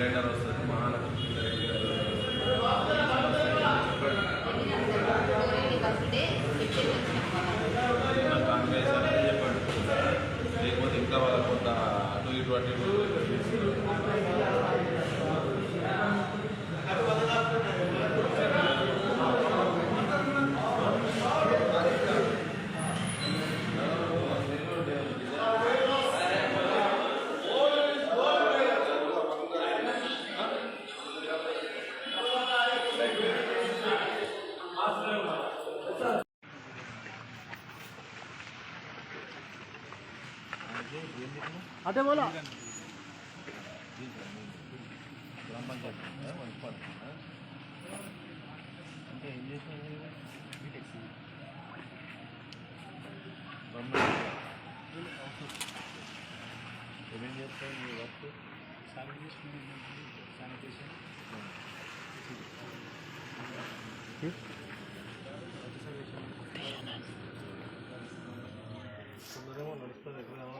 Cylinder వస్తుంది అదే బోలా. అంటే ఏం చేసినాయి బీటెక్ ఏమేం చేస్తాయి మీ వర్క్ శానిటేషన్ శానిటేషన్ తొందరగా నడుస్తుంది ఎక్కడేమో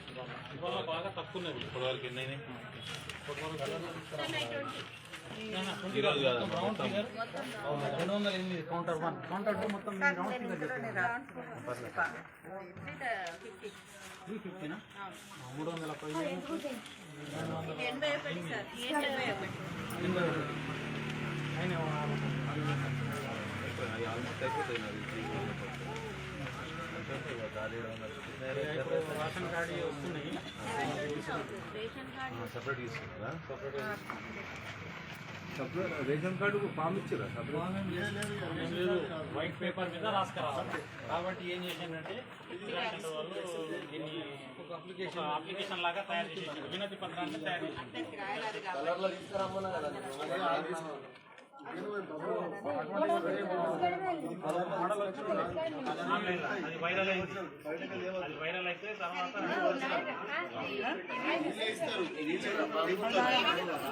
ఇవాళ బాగా తక్కువ ఉన్నది ఇప్పటివరకు ఎన్ని అయినాయి? ఈరోజు కాదు రౌండ్ ఫిగర్ రెండు వందల ఎనిమిది కౌంటర్ వన్. కౌంటర్ టూ మొత్తం త్రీ ఫిఫ్టీనా? మూడు వందల పది ఎనభై ఒకటి అయినా అవి ఆల్మోస్ట్ అయిపోతాయి నాది. అంటే ఇక ఖాళీ ఉన్నది. ఇప్పుడు రేషన్ కార్డు వస్తున్నాయి సపరేట్ రేషన్ కార్డు ఫామ్ ఇచ్చారా లేదు వైట్ పేపర్ మీద రాసుకురావాలి కాబట్టి ఏం చేసిందంటే వాళ్ళు దీన్ని ఒక అప్లికేషన్ అప్లికేషన్ లాగా తయారు చేసేసారు వినతి పత్రాన్ని తయారు చేసేసారు అది వైరల్ అయింది అది వైరల్ అయితే తర్వాత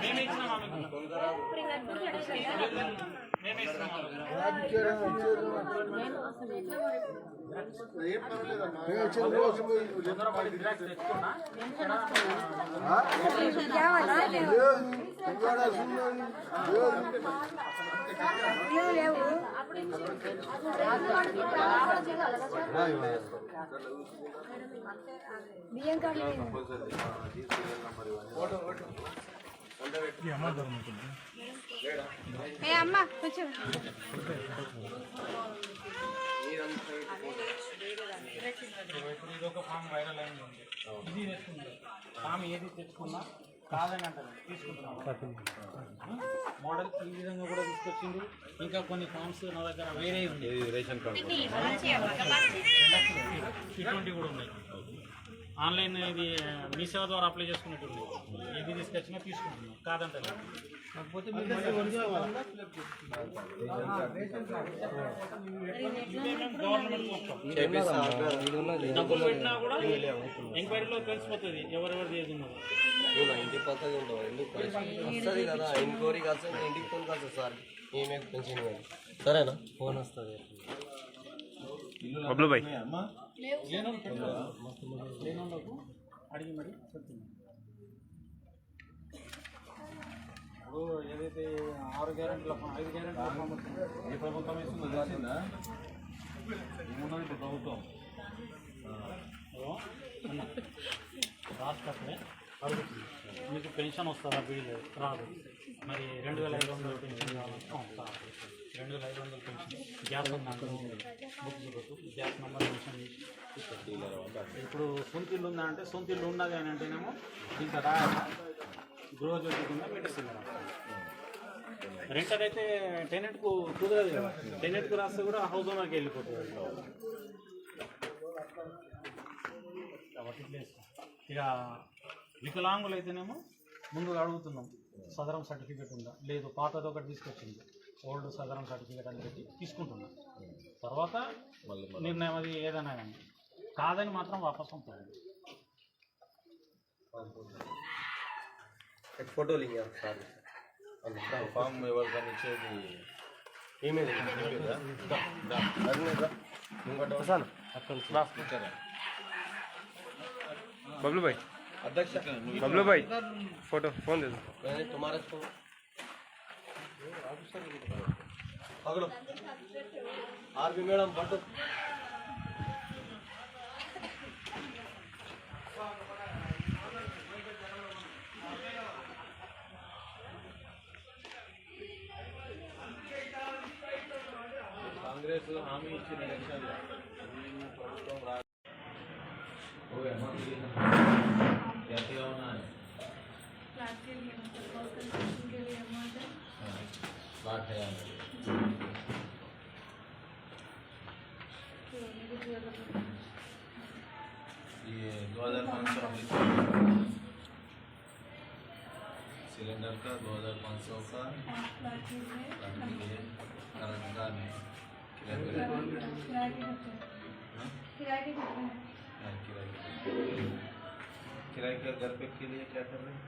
మేమే ఇచ్చినాం ఆమెకు. బియ్యం కార్డు ఏ అమ్మ కొంచెం ఇది ఒక ఫామ్ వైరల్ అయింది ఇది తెచ్చుకుంటారు ఫామ్ ఏది తెచ్చుకున్నా కాదని అంటారు తీసుకుంటున్నాం మోడల్ ఈ విధంగా కూడా తీసుకొచ్చింది ఇంకా కొన్ని ఫామ్స్ నా దగ్గర వేరే ఉంది ఇది రేషన్ కార్డు ఇటువంటి కూడా ఉన్నాయి. ఆన్లైన్ ఇది మీ సేవ ద్వారా అప్లై చేసుకున్నట్టు ఏది తీసుకొచ్చినా తీసుకుంటున్నాం. కాకపోతే డబ్బులు పెట్టినా కూడా ఎంక్వైరీలో తెలిసిపోతుంది ఎవరెవరు చేసి ఉన్నది. నువ్వు ఇంటి పక్కగా ఉండవు. ఎందుకు? వస్తుంది కదా. ఎంక్వైరీ కాదు నేను ఇంటికి ఫోన్ కాదు సార్. ఏమే పెన్షన్ కానీ సరేనా? ఫోన్ వస్తుంది. లేనోళ్ళకు అడిగి మరి చెప్తున్నాం ఇప్పుడు ఏదైతే ఆరు గ్యారెంటీల ఐదు గ్యారెంటీల ఫామ్ వచ్చిందో, ఏ ప్రభుత్వం ఇస్తుందో తెలిసిందా ఏమున్నది ఇప్పుడు ప్రభుత్వం రాష్ట్రమే అడుగుతుంది మీకు పెన్షన్ వస్తుందా బిల్లు రాదు మరి రెండు వేల ఐదు వందల పెన్షన్ కావాలంటే రెండు వేల ఐదు వందలు పెన్షన్ గ్యాస్ బుక్ చూడొచ్చు గ్యాస్ నెంబర్ ఇప్పుడు సొంత ఇల్లు ఉందా అంటే సొంత ఇల్లు ఉన్నది అని అంటేనేమో ఇంత రాయాల గృహజ్యోతి కింద మెడిసిన్ రెంటర్ అయితే టెనెంట్కు కుదరదు కదా. టెనెంట్కు రాస్తే కూడా హౌస్ ఓనర్కి వెళ్ళిపోతుంది. కాబట్టి ఇక వికలాంగులు అయితేనేమో ముందు అడుగుతున్నాం. సదరం సర్టిఫికేట్ ఉందా? లేదు పాతది ఒకటి తీసుకొచ్చింది. ఓల్డ్ సదరం సర్టిఫికేట్ అని పెట్టి తీసుకుంటున్నా. తర్వాత నిర్ణయం అది ఏదైనా కానీ. కాదని మాత్రం వాపస్ పంపండి ఫోటోలు ఫామ్ ఎవరికైనా ఇచ్చేది? ఈమెయిల్. బబ్లు భాయ్ అధ్యక్ష బబ్లు భాయ్ ఫోటో ఫోన్ తీసుకు. पकड़ो आरबी मैडम बढ़ कांग्रेस हामी इच्छी एलक्षन का दो हज़ार पाँच सौ का नालंदा में किराए के घर पे के लिए क्या कर रहे हैं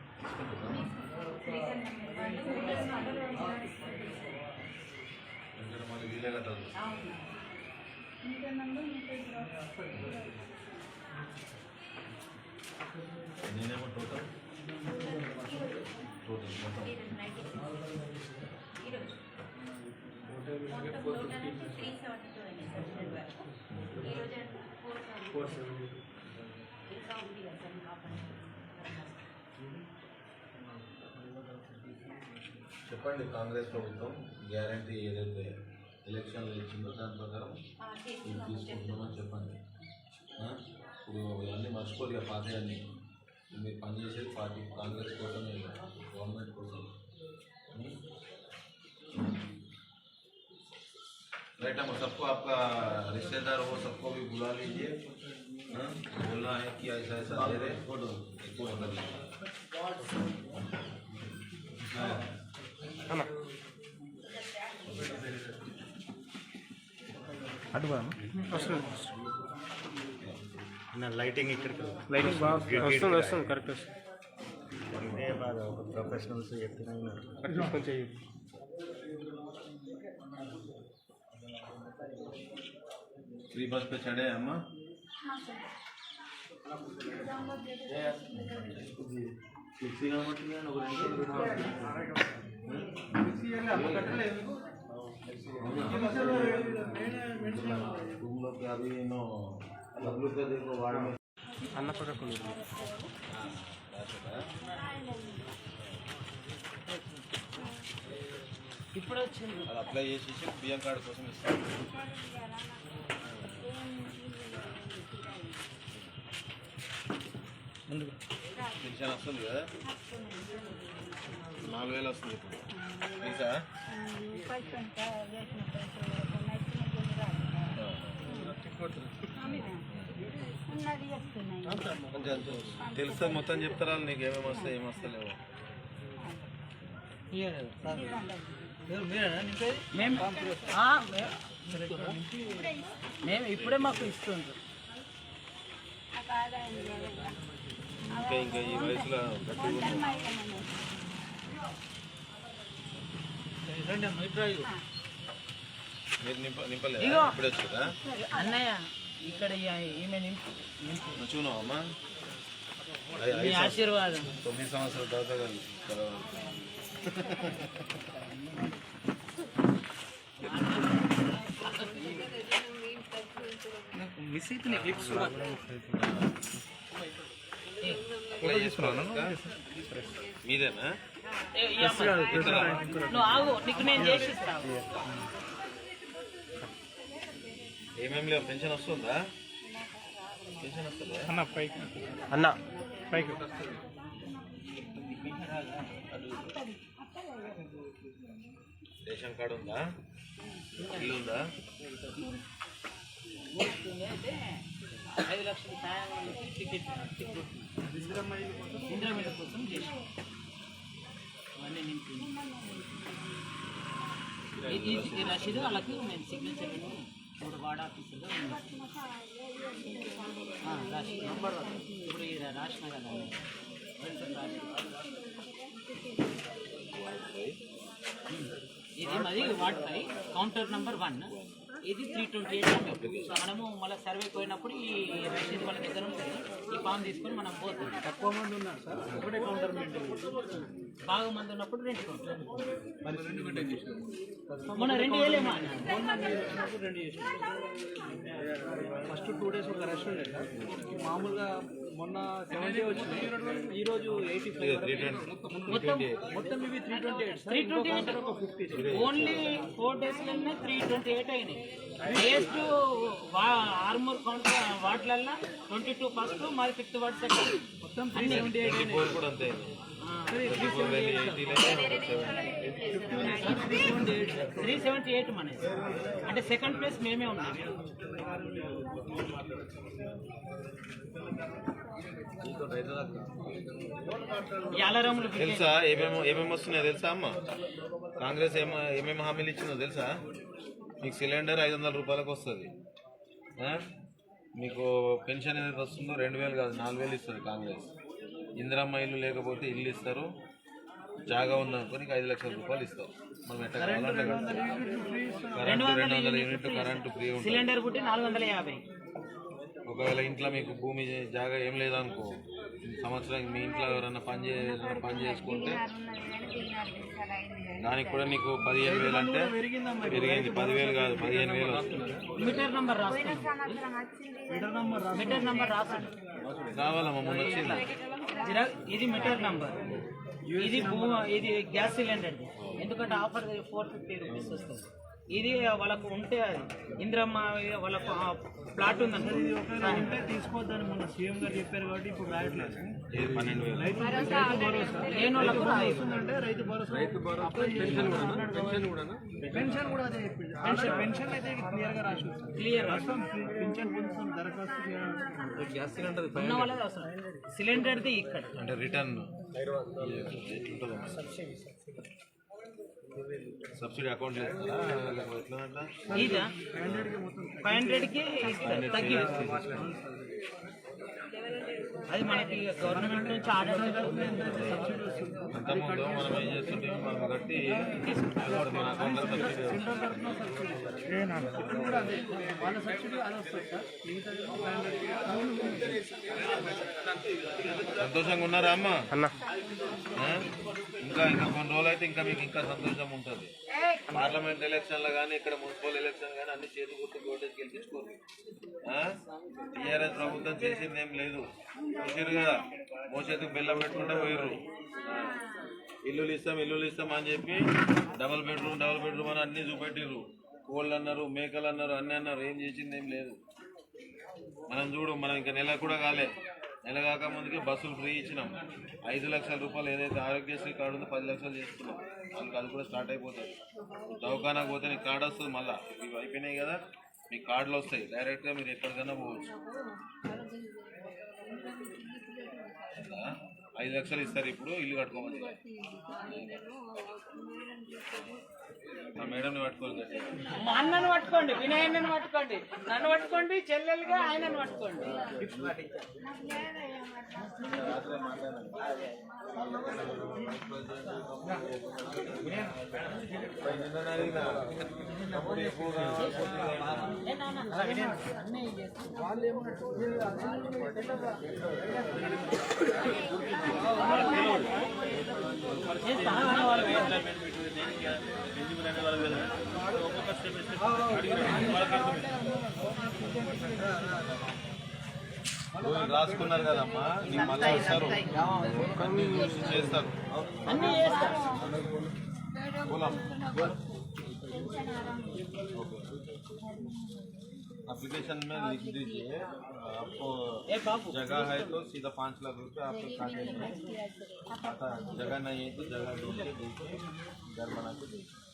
हमारे भी लगा था नंबर टोटल చెప్పండి కాంగ్రెస్ ప్రభుత్వం గ్యారంటీ ఏదైతే ఎలక్షన్లు ఇచ్చిందో దాని ప్రకారం తీసుకుంటున్నామని చెప్పండి? ఇప్పుడు ఇవన్నీ మర్చిపోరు ఇక పాతయన్నీ మీరు పనిచేసేది పార్టీ కాంగ్రెస్ కోసమే ఇక, గవర్నమెంట్ కోసం ఉం? राइट हम सबको आपका रिश्तेदार हो सबको भी बुला लीजिए हाँ? बोलना है कि ऐसा ऐसा दे रहे फोटो फोटो कर लीजिए हाँ। లైటింగ్ ఇక్కడికి లైటింగ్ బాగా వస్తుంది వస్తుంది కరెక్ట్ వస్తుంది ఇదే బాగా ఒక ప్రొఫెషనల్స్ చెప్తున్నా అటు చూసుకొని చెయ్యి फ्री बस पे चढ़े हैं अम्मा किसी का मत नहीं है तुम लोग के अभी नो डब्ल्यू पे देखो वार्ड में అన్న పక్కకు ఇప్పుడు వచ్చింది అది అప్లై చేసేసి బియ్యం కార్డు కోసం ఇస్తాం పెన్షన్ వస్తుంది కదా నాలుగు వేలు వస్తుంది ఇప్పుడు ఫీజా ఉన్నది తెలుస్తా మొత్తం చెప్తారా? నీకు ఏమేమి వస్తాయి ఏమి వస్తలేవు మేము ఇప్పుడే మాకు కదా. ఇంకా. ఇంకా ఈ వయసులో. మీరు నింప నింపలేదా? ఇగో. ఇప్పుడు వచ్చిందా అన్నయ్య. ఇక్కడ ఈ- ఈమె నింపు నింపు చూనావు అమ్మా మీ ఆశీర్వాదం తొమ్మిది సంవత్సరాల తర్వాత కాదు తర్వాత. మీదేనా ఏ, ఈ అమ్మాయి. నువ్వు ఆగు నీకు నేను చేసి ఇస్తాను ఏమేమి లేవు పెన్షన్ వస్తుందా? పెన్షన్ వస్తుందా? అన్న పైకి. అన్న. పైకి. రేషన్ కార్డు ఉందా? ఇల్లు ఉందా? ఐదు లక్షల సాయం. టికెట్ కోసం చేసి అవన్నీ నింపి. రసీదు వాళ్ళకి నేను సిగ్నేచర్ ఇప్పుడు వార్డ్ ఆఫీసర్గా ఉంది ఆ, రాసి- ఇప్పుడు ఇది రాసిన కదా పెన్షన్ రాసి. ఇది మాది ward five counter number one ఇది త్రీ ట్వంటీ ఎయిట్ సో మనము మళ్ళీ సర్వే పోయినప్పుడు ఈ రసీదు వాళ్ళ దగ్గర ఉంటుంది ఈ ఫామ్ తీసుకొని మనం పోతాం. తక్కువ మంది ఉన్నారు సార్. ఒకటే కౌంటర్ బాగా మంది ఉన్నప్పుడు రెండు కౌంటర్ మొన్న రెండు వేయలేమా రెండు ఫస్ట్ టూ డేస్ ఒక సార్ మామూలుగా మొన్న సెవెంటీ వచ్చినాయి ఈ రోజు ఎయిటీ ఫైవ్ త్రీ ట్వంటీ మొత్తం మొత్తం ఇవి three twenty eight. Three twenty eight. Only four డేస్లోనే త్రీ ట్వంటీ ఎయిట్ అయినాయి. వేస్ట్ ఆర్మూర్ కౌంటర్ వాటిలల్లో ట్వంటీ టూ ఫస్ట్ మరి ఫిఫ్త్ వాట్ సెకండ్ మొత్తం త్రీ సెవెంటీ ఎయిట్ ఫోర్ కూడా అంతే త్రీ సెవెంటీ ఎయిట్ మన. అంటే సెకండ్ ప్లేస్ మేమే ఉన్నాం. తెలుసా? ఏమేమో ఏమేమి వస్తున్నాయో తెలుసా అమ్మ? కాంగ్రెస్ ఏమో ఏమేమి హామీలు ఇచ్చిందో తెలుసా? మీకు సిలిండర్ ఐదు వందల రూపాయలకు వస్తుంది? మీకు పెన్షన్ ఏదైతే వస్తుందో రెండు వేలు కాదు నాలుగు వేలు ఇస్తుంది కాంగ్రెస్. ఇందిరమ్మ ఇల్లు లేకపోతే ఇల్లు ఇస్తారు. జాగా ఉందనుకో నీకు ఐదు లక్షల రూపాయలు ఇస్తారు మనం ఎట్లా. కరెంటు రెండు వందల యూనిట్ కరెంటు ఫ్రీ ఉంటుంది సిలిండర్ బుట్టి నాలుగు వందల యాభై ఒకవేళ ఇంట్లో మీకు భూమి జాగా ఏం లేదనుకో సంవత్సరానికి మీ ఇంట్లో ఎవరైనా పని చే పని చేసుకుంటే దానికి కూడా నీకు పదిహేను వేలు అంటే పెరిగింది. పదివేలు కాదు పదిహేను వేలు వస్తుంది. మీటర్ నంబర్ రాసుకోండి మీటర్ నంబర్ రాసుకోండి కావాలమ్మా మొన్న వచ్చింది? ఇది మీటర్ నంబర్. ఇది భూ- ఇది గ్యాస్ సిలిండర్. ఎందుకంటే ఆఫర్ ఫోర్ ఫిఫ్టీ రూపీస్ వస్తుంది. ఇది వాళ్ళకు ఉంటే అది ఇంద్రమ్మ వాళ్ళకు ప్లాట్ ఉందంట ఉంటే తీసుకోవద్దని మొన్న సీఎం గారు చెప్పారు కాబట్టి ఇప్పుడు రాయట్లేదు. వాళ్ళకు. అంటే రైతు భరోసా పెన్షన్ కూడా అదే అయితే క్లియర్గా రాసి ఉంది. క్లియర్ పెన్షన్ పొందుతున్న దరఖాస్తు చేయాలి. గ్యాస్ సిలిండర్ ఉన్న వాళ్ళది అవసరం. సిలిండర్ది ఇక్కడ. అంటే రిటర్న్. సబ్సిడీ. అకౌంట్ ఎట్లా అట్లా? ఇదా? ఫైవ్ హండ్రెడ్కి ఇస్తారు తగ్గి అది మనకి గవర్నమెంట్ నుంచి ఆర్డర్ అంతకుముందు మనం ఏం చేస్తుంటే మనం కట్టి ఇప్పుడు మన అకౌంట్లో సబ్సిడీ వస్తుంది. ఇప్పుడు కూడా అదే. వాళ్ళ సబ్సిడీ అది వస్తుంది సార్. మిగతాది ఫైవ్ హండ్రెడ్ సంతోషంగా ఉన్నారా అమ్మ? అన్న. ఆ? ఇంకా ఇంకా కొన్ని రోజులు అయితే ఇంకా మీకు ఇంకా సంతోషం ఉంటుంది. పార్లమెంట్ ఎలక్షన్లో కానీ ఇక్కడ మున్సిపల్ ఎలక్షన్ కానీ అన్ని చేతి గుర్తు ఓటేసి గెలిపించుకోండి టీఆర్ఎస్ ప్రభుత్వం చేసింది ఏం లేదు. చూసారు కదా మోసేతికి బెల్లం పెట్టుకుంటే పోయిర్రు. ఇల్లులు ఇస్తాం ఇల్లులు ఇస్తాం అని చెప్పి డబల్ బెడ్రూమ్ డబల్ బెడ్రూమ్ అని అన్ని చూపెట్టిర్రు. కోళ్ళు అన్నారు మేకలు అన్నారు అన్నీ అన్నారు. ఏం చేసింది ఏం లేదు. మనం చూడు మనం ఇంకా నెల కూడా కాలే. నెలగాక ముందుకి బస్సులు ఫ్రీ ఇచ్చినాం. ఐదు లక్షల రూపాయలు ఏదైతే ఆరోగ్యశ్రీ కార్డు ఉందో పది లక్షలు చేసుకున్నాం. వాళ్ళకి అది కూడా స్టార్ట్ అయిపోతుంది. దవాఖానాకు పోతే నీకు కార్డు వస్తుంది మళ్ళీ. ఇవి అయిపోయినాయి కదా మీకు కార్డులు వస్తాయి. డైరెక్ట్గా మీరు ఎక్కడికైనా పోవచ్చు. ఐదు లక్షలు ఇస్తారు ఇప్పుడు ఇల్లు కట్టుకోమని. ఆ గట్టిగా. మా అన్నను పట్టుకోండి వినయన్నను పట్టుకోండి. నన్ను పట్టుకోండి చెల్లెలుగా ఆయనను పట్టుకోండి. నాకు రాసుకున్నారు కదమ్మా నీకు మళ్ళీ వస్తారు అన్ని చేస్తారు పోలాం एप्लीकेशन में लिख दीजिए आपको जगह है तो सीधा पाँच लाख रुपए आपके खाते में आता है जगह नहीं है तो जगह ढूंढ के दीजिए घर बना के दीजिए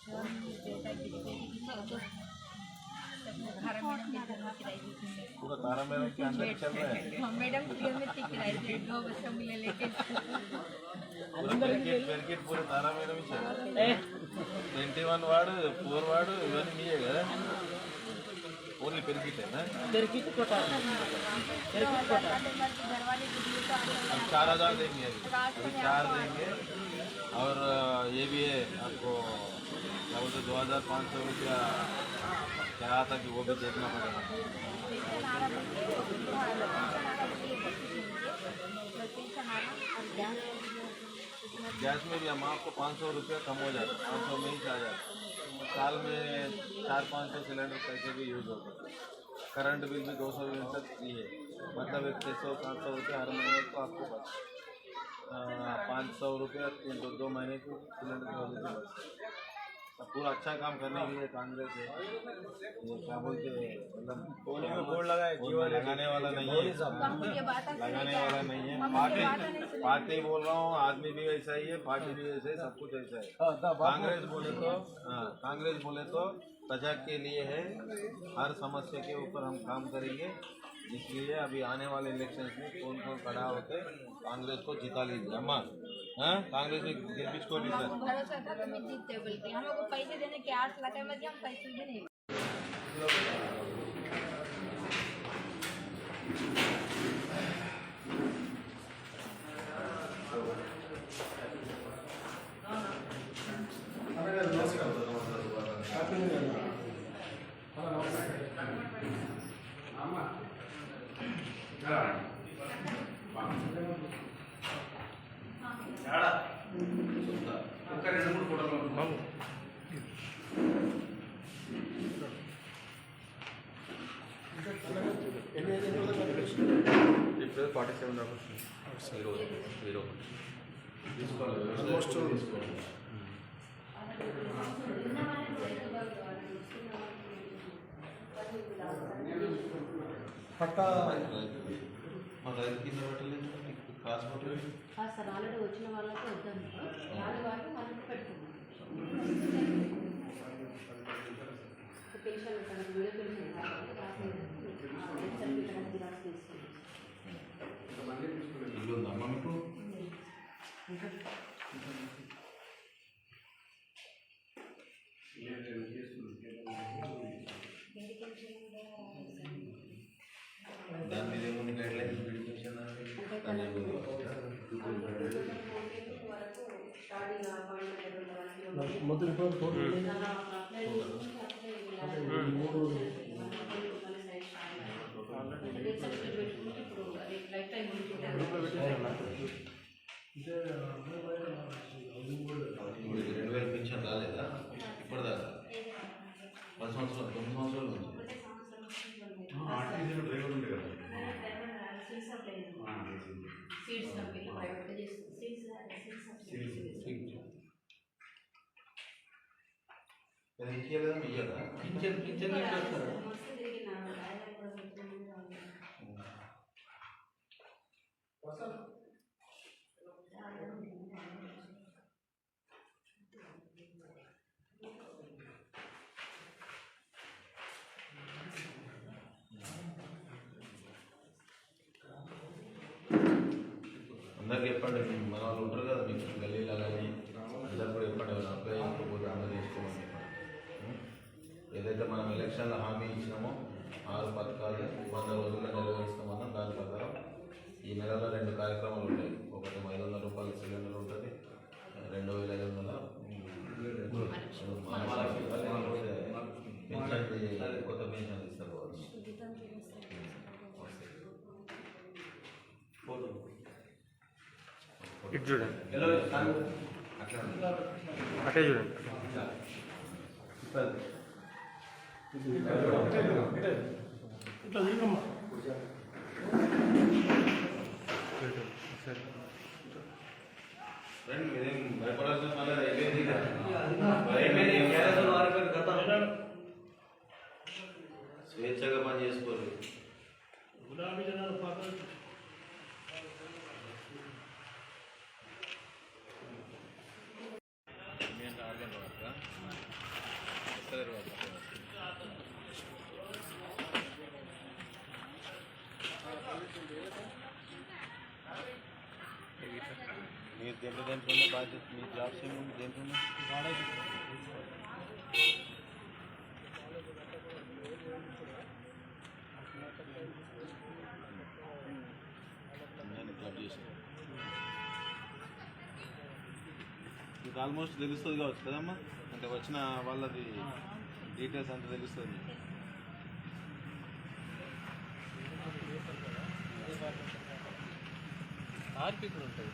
पूरा तारा मैडम के अंदर चल रहा है हम मैडम के अंदर टिक रहा है दो बच्चों मिले लेके अंदर के क्रिकेट पूरा तारा मैडम ही चल रहा है 21 वार्ड 4 वार्ड इवन मिलेगा ఓన్లీ పెరిగిటేనా దొరికితే కొట్టాలి घर वाले की भी तो अब चार हजार देंगे अभी अभी चार देंगे और ये भी है आपको क्या बोलते दो हजार पाँच सौ रुपया क्या था कि वो भी देखना पड़ेगा गैस में भी हम आपको पाँच सौ रुपया कम हो जाता है, पाँच सौ में ही आ जाता साल में चार पाँच सौ सिलेंडर पैसे भी यूज़ होते हैं। करंट बिल भी दो सौ यूनिट तक ही है। मतलब एक छः सौ, सात सौ रुपये हर महीने को आपको पाँच सौ रुपया दो दो महीने को सिलेंडर की वजह से पूरा अच्छा काम करने के लिए कांग्रेस है। ये क्या बोलते हैं? मतलब कोने में बोर्ड लगाए जीवन लगाने वाला नहीं है। लगाने वाला नहीं है। पार्टी पार्टी बोल रहा हूँ आदमी भी ऐसा ही है पार्टी भी ऐसा है सब कुछ ऐसा है। कांग्रेस बोले तो हाँ कांग्रेस बोले तो प्रजा के लिए है। हर समस्या के ऊपर हम काम करेंगे। इसलिए अभी आने वाले इलेक्शन में कौन कौन खड़ा होते कांग्रेस को जिता लीजिए। अम्मा हाँ? कांग्रेस ने था तो के पैसे देने के आठ జీరో జీరో పట్ట మా రైతు కింద పెట్టలేదు కాసు పెట్టలేదు సార్ ఆల్రెడీ వచ్చిన వాళ్ళకి వద్దంటారు రాని వాళ్ళు మనకి పెట్టుకున్నాం పెన్షన్ తనకు వీడియో పెన్షన్ కావాలి రాసేది సర్టిఫికెట్ జిరాక్స్ తీసుకున్నాం ఇల్లు ఉందమ్మా మీకు దాని మీద ఏముంది గైడ్ లైన్స్ ఎడ్యుకేషన్ వరకు స్టార్టింగ్ అపాయింట్మెంట్ ఉన్న వాళ్ళకి మొత్తం ఇప్పుడు టోటల్ లైఫ్ టైం ఇప్పుడు ఇది రెండు వేల పెన్షన్ రాలేదా ఇప్పటిదాకా పది సంవత్సరాలు తొమ్మిది సంవత్సరాల నుంచి సీడ్స్ కంపెనీ ప్రైవేట్గా చేస్తుంది అది ఇయ్యలేదా ఇయ్యదా కిచెన్ కిచెన్ చేస్తారు అందరికి చెప్పండి మన వాళ్ళు ఉంటారు కదా మీకు గల్లీలో కానీ అందరు కూడా చెప్పండి ఎవరు అప్లై చేసుకోకపోతే అందరూ చేసుకోమని చెప్పండి ఏదైతే మనం ఎలక్షన్లో హామీ ఇచ్చినామో ఆరు పథకాలు వంద రోజుల్లో నెరవేరుస్తామన్నాం దాని ప్రకారం ఈ నెలలో రెండు కార్యక్రమాలు ఉంటాయి ఒకటి ఐదు వందల రూపాయల సిలిండర్ ఉంటుంది రెండు వేల ఐదు వందల పెన్షన్ కొత్త పెన్షన్ ఇస్తారు కావచ్చు. ఇటు చూడండి అట్లా అటే చూడండి రండి మీరేం భయపడాల్సిన పని లేదు. అయిపోయింది ఇక. అయిపోయింది. ఏం కాదు. స్వేచ్ఛగా పని చేసుకోరు మీరు దేంట్లో దేంట్లో ఉన్న బాధ్యత మీ జాబ్స్ ఏమి దేంట్లో? నేను క్లబ్ చేసాను మీకు ఆల్మోస్ట్ తెలుస్తుంది కావచ్చు కదమ్మా అంటే వచ్చిన వాళ్ళది డీటెయిల్స్ అంతా తెలుస్తుంది మీకు. ఆర్పికులు ఉంటుంది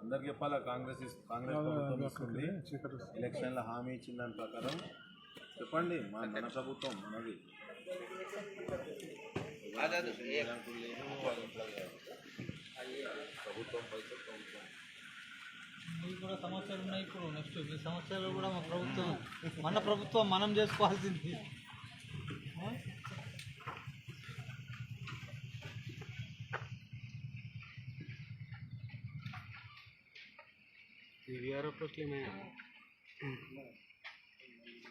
అందరికి చెప్పాలా కాంగ్రెస్ కాంగ్రెస్ ప్రభుత్వం ఇస్తుంది. ఎలక్షన్ల హామీ ఇచ్చిన దాని ప్రకారం చెప్పండి మా మన ప్రభుత్వం మనది. ప్రభుత్వం పైసలు ప్రభుత్వం. మీకు కూడా సమస్యలు ఉన్నాయి ఇప్పుడు. నెక్స్ట్ మీ సమస్యలు కూడా మా ప్రభుత్వం మన ప్రభుత్వం మనం చేసుకోవాల్సింది. ఆ?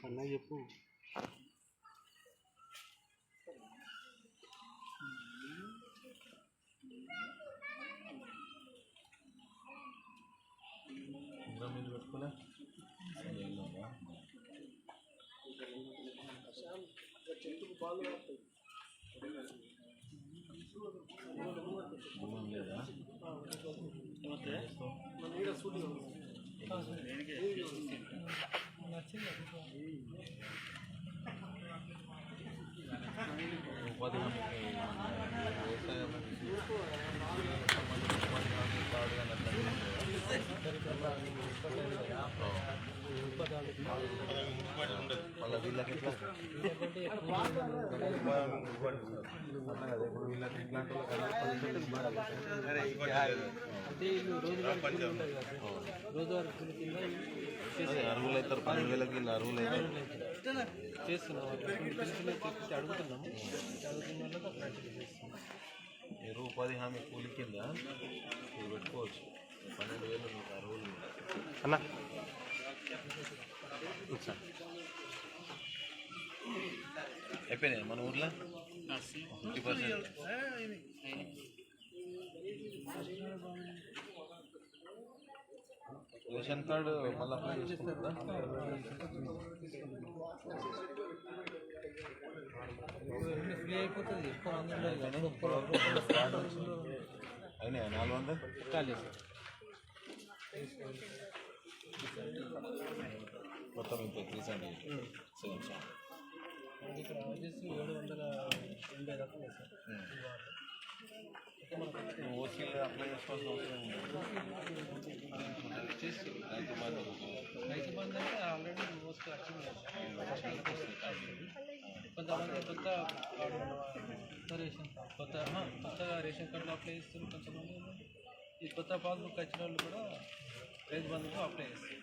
అన్న చెప్పు. మీరు పెట్టుకోలే వెళ్ళాలా? గుమ్మం లేదా ఉపాధి హామీ వ్యవసాయం సంబంధించిన ఉపాధి హామీ కార్డు కానీ అట్లా మళ్ళీ వీళ్ళకి ఎట్లా అట్లా కదా ఇప్పుడు వీళ్ళకి ఇట్లాంటి అంటే వీళ్ళు రోజువారీ కూలి ఉంటుంది కదా రోజువారీ కూలి కింద అదే అరువులు అవుతారు పన్నెండు వేలకి వీళ్ళు అరువులు అవుతారు చేస్తున్నాం. అడుగుతున్న మీరు ఉపాధి హామీ కూలి కింద ఇది పెట్టుకోవచ్చు. పన్నెండు వేలు మీకు అరువులు అన్న. అయిపోయినాయి మన ఊర్లో? రేషన్ కార్డు మళ్ళీ అప్లై చేసుకుంటుందా ఫ్రీ అయిపోతుంది ఎక్కువ మంది ఉండదు కదా. అయినాయా? నాలుగు వందలు? సార్ మొత్తం ఇంత త్రీ సెవెన్ ఇక్కడ వచ్చేసి ఏడు వందల ఎనభై ఉంది సార్. ఓసీలో అప్లై చేసుకోవాల్సిన అవసరం ఉంది. చేసి రైతు బంధు రైతు బంధు అంటే ఆల్రెడీ వచ్చింది కదా. కొంతమంది కొత్త కొత్త రేషన్ కొత్త కొత్తగా రేషన్ కార్డులు అప్లై చేస్తారు కొంతమంది ఈ కొత్త పాస్బుక్ వచ్చిన వాళ్ళు కూడా రైతు బంధుకు అప్లై చేస్తారు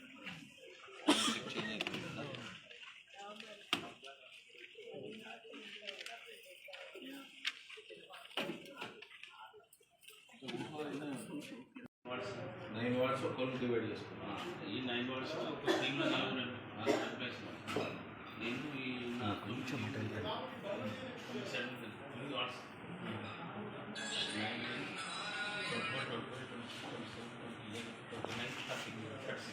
ఒక్కరు డివైడ్ చేసుకున్నాం ఈ నైన్ వర్డ్స్ ఒక టీంలో నలుగురు నలుగురు ఎంప్లాయీస్ ఉన్నారు. నేను ఈ నా కొంచెం seven three what's nine twenty four twenty five twenty six twenty seven twenty eight twenty nine thirty thirty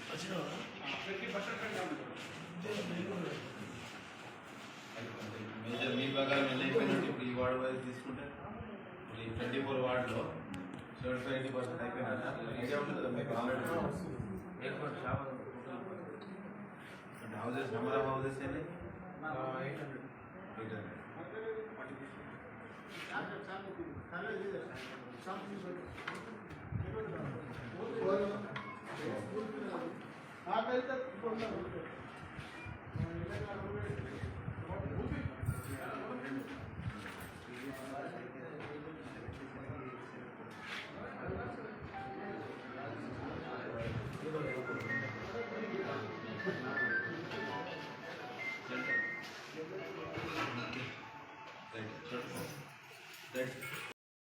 major మీ ప్రకారం ఎన్ని అయిపోయినట్టు ఇప్పుడు ఈ వార్డు వైజ్ తీసుకుంటే ఇప్పుడు ఈ ట్వంటీ ఫోర్ వార్డులో సెవెంటీ ఎయిటీ పర్సెంట్ అయిపోయినా ఉంటుంది మీకు already houses number of houses eight hundred eight hundred